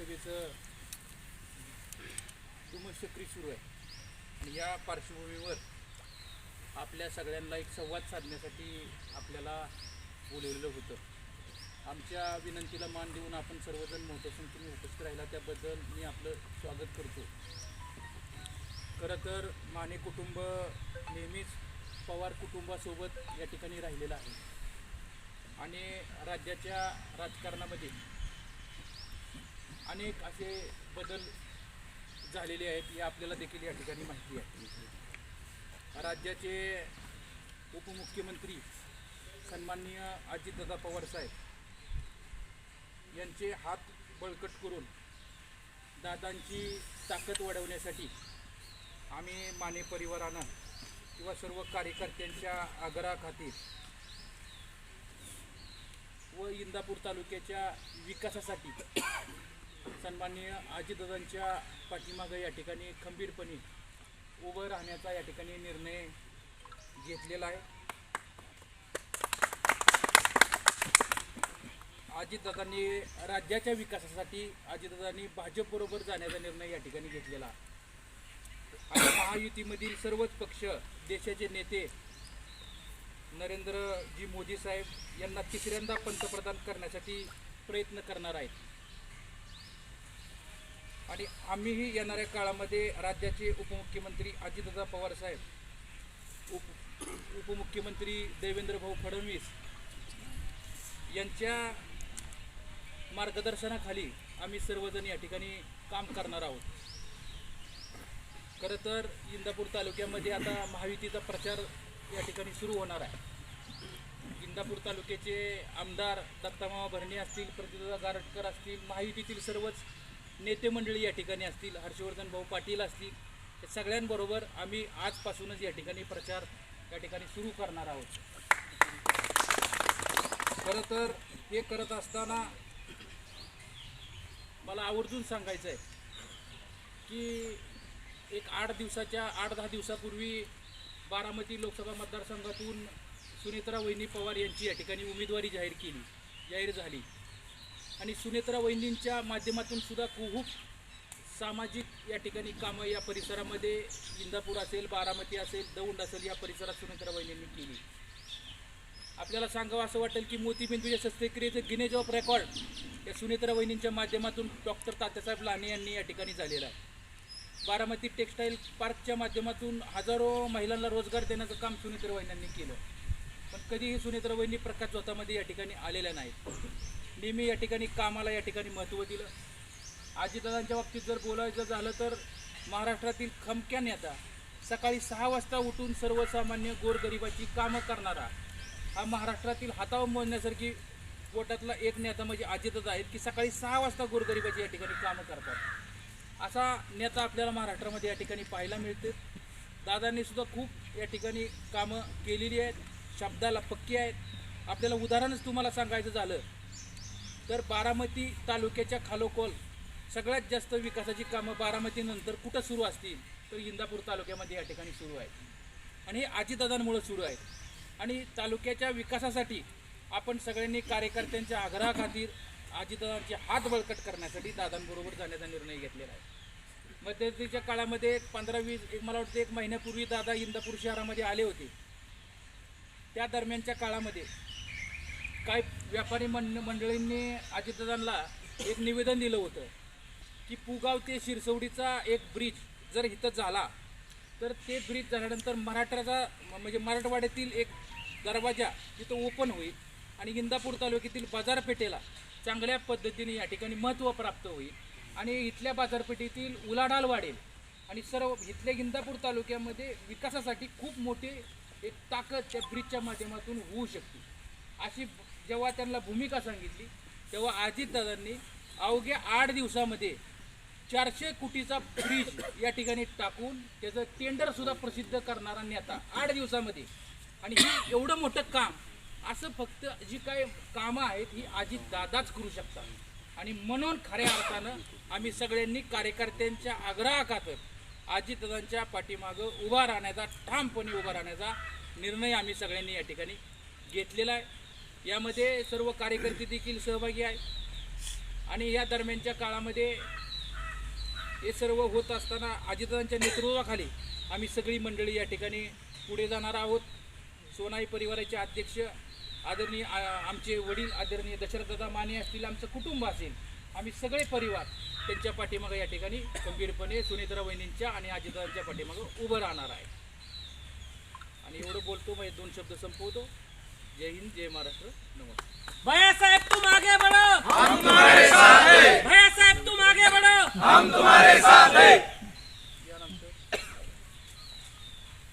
लोकसभेचं तुमशक्री सुरू आहे. आणि या पार्श्वभूमीवर आपल्या सगळ्यांना एक संवाद साधण्यासाठी आपल्याला बोलवलेलं होतं. आमच्या विनंतीला मान देऊन आपण सर्वजण मोठ्या संख्येने उपस्थित राहिला. त्याबद्दल मी आपलं स्वागत करतो. खरं तर माने कुटुंब नेहमीच पवार कुटुंबासोबत या ठिकाणी राहिलेलं आहे. आणि राज्याच्या राजकारणामध्ये अनेक असे बदल झालेले आहेत हे आपल्याला देखील या ठिकाणी माहिती आहे. राज्याचे उपमुख्यमंत्री सन्माननीय अजितदादा पवार साहेब यांचे हात बळकट करून दादांची ताकद वाढवण्यासाठी आम्ही माने परिवारानं किंवा सर्व कार्यकर्त्यांच्या आग्रहाखातीर व इंदापूर तालुक्याच्या विकासासाठी सन्माननीय आजीदादांच्या पाठीमागं या ठिकाणी खंबीरपणे उभं राहण्याचा या ठिकाणी निर्णय घेतलेला आहे. अजितदादांनी राज्याच्या विकासासाठी अजितदादांनी भाजपबरोबर जाण्याचा निर्णय या ठिकाणी घेतलेला. आणि महायुतीमधील सर्वच पक्ष देशाचे नेते नरेंद्रजी मोदी साहेब यांना तिसऱ्यांदा पंतप्रधान करण्यासाठी प्रयत्न करणार आहेत. आणि आम्हीही येणाऱ्या काळामध्ये राज्याचे उपमुख्यमंत्री अजितदादा पवार साहेब उप उपमुख्यमंत्री देवेंद्र भाऊ फडणवीस यांच्या मार्गदर्शनाखाली आम्ही सर्वजण या ठिकाणी काम करणार आहोत. खरं तर इंदापूर तालुक्यामध्ये आता महायुतीचा प्रचार या ठिकाणी सुरू होणार आहे. इंदापूर तालुक्याचे आमदार दत्तामामा भरणे असतील प्रतिदा गारटकर असतील महायुतीतील सर्वच नेते मंडळी या ठिकाणी असतील हर्षवर्धन भाऊ पाटील असतील या सगळ्यांबरोबर आम्ही आजपासूनच या ठिकाणी प्रचार या ठिकाणी सुरू करणार आहोत. खरं तर हे करत असताना मला आवर्जून सांगायचं आहे की एक आठ दिवसाच्या आठ दहा दिवसापूर्वी बारामती लोकसभा मतदारसंघातून सुनेत्रा वहिनी पवार यांची या ठिकाणी उमेदवारी जाहीर केली जाहीर झाली. आणि सुनेत्रा वहिनींच्या माध्यमातून सुद्धा खूप सामाजिक या ठिकाणी कामं या परिसरामध्ये इंदापूर असेल बारामती असेल दौंड असेल या परिसरात सुनेत्रा वहिनींनी केली. आपल्याला सांगावं असं वाटेल की मोतीबिंदूच्या शस्त्रक्रियेचं गिनेज ऑफ रेकॉर्ड या सुनेत्रा वहिनींच्या माध्यमातून डॉक्टर तात्यासाहेब लाने यांनी या ठिकाणी झालेलं आहे. बारामती टेक्स्टाईल पार्कच्या माध्यमातून हजारो महिलांना रोजगार देण्याचं काम सुनेत्रा वहिन्यांनी केलं. पण कधीही सुनेत्रा वहिनी प्रकाश स्वतःमध्ये या ठिकाणी आलेल्या नाहीत. नेहमी या ठिकाणी कामाला या ठिकाणी महत्त्व दिलं. आजीदादांच्या बाबतीत जर बोलायचं झालं तर महाराष्ट्रातील खमक्या नेता सकाळी सहा वाजता उठून सर्वसामान्य गोरगरिबाची कामं करणारा हा महाराष्ट्रातील हातावर मोजण्यासारखी पोटातला एक नेता म्हणजे अजितच आहेत की सकाळी सहा वाजता गोरगरिबाची या ठिकाणी कामं करतात. असा नेता आपल्याला महाराष्ट्रामध्ये या ठिकाणी पाहायला मिळते दादांनी सुद्धा खूप या ठिकाणी कामं केलेली आहेत. शब्दाला पक्की आहेत. आपल्याला उदाहरणच तुम्हाला सांगायचं झालं तर बारामती तालुक्याच्या खालोखोल सगळ्यात जास्त विकासाची कामं बारामतीनंतर कुठं सुरू असतील? तर इंदापूर तालुक्यामध्ये या ठिकाणी सुरू आहेत. आणि हे आजीदादांमुळं सुरू आहेत. आणि तालुक्याच्या विकासासाठी आपण सगळ्यांनी कार्यकर्त्यांच्या आग्रहाखातीर आजीदादांचे हात बळकट करण्यासाठी दादांबरोबर जाण्याचा निर्णय घेतलेला आहे. मध्यंतरीच्या काळामध्ये एक पंधरा वीस एक मला वाटतं एक महिन्यापूर्वी दादा इंदापूर शहरामध्ये आले होते. त्या दरम्यानच्या काळामध्ये काय व्यापारी मंड मंडळींनी अजितदादांना एक निवेदन दिलं होतं की पुगाव ते शिरसवडीचा एक ब्रिज जर इथं झाला तर ते ब्रिज झाल्यानंतर मराठ्याचा म्हणजे मराठवाड्यातील एक दरवाजा तिथं ओपन होईल आणि इंदापूर तालुक्यातील बाजारपेठेला चांगल्या पद्धतीने या ठिकाणी महत्त्व प्राप्त होईल आणि इथल्या बाजारपेठेतील उलाढाल वाढेल आणि सर्व इथल्या इंदापूर तालुक्यामध्ये विकासासाठी खूप मोठे एक ताकद त्या ब्रिजच्या माध्यमातून होऊ शकते. अशी जेव्हा त्यांना भूमिका सांगितली तेव्हा अजितदादांनी अवघ्या आठ दिवसामध्ये चारशे कोटीचा ब्रिज या ठिकाणी टाकून त्याचं टेंडरसुद्धा प्रसिद्ध करणारा नेता आठ दिवसामध्ये. आणि हे एवढं मोठं काम असं फक्त जी काय कामं आहेत ही अजित दादाच करू शकतात. आणि म्हणून खऱ्या अर्थानं आम्ही सगळ्यांनी कार्यकर्त्यांच्या आग्रहाखातर अजितदादांच्या पाठीमागं उभा राहण्याचा ठामपणे उभा राहण्याचा निर्णय आम्ही सगळ्यांनी या ठिकाणी घेतलेला आहे. यामध्ये सर्व कार्यकर्ते देखील सहभागी आहे आणि या दरम्यानच्या काळामध्ये हे सर्व होत असताना अजितदादांच्या नेतृत्वाखाली आम्ही सगळी मंडळी या ठिकाणी पुढे जाणार आहोत. सोनाई परिवाराचे अध्यक्ष आदरणीय आ- आमचे वडील आदरणीय दशरथदादा माने असतील आमचं कुटुंब असेल आम्ही सगळे परिवार त्यांच्या पाठीमागं या ठिकाणी खंबीरपणे सुनेत्रा वहिनींच्या आणि अजितदादांच्या पाठीमागं उभं राहणार आहे. आणि एवढं बोलतो मग हे दोन शब्द संपवतो. जय हिंद जय महाराष्ट्र नमस्कार. भैया साहब तुम आगे बढ़ो. हम तुम्हारे साथ हैं। भैया साहब तुम आगे बढ़ो. हम तुम्हारे साथ हैं।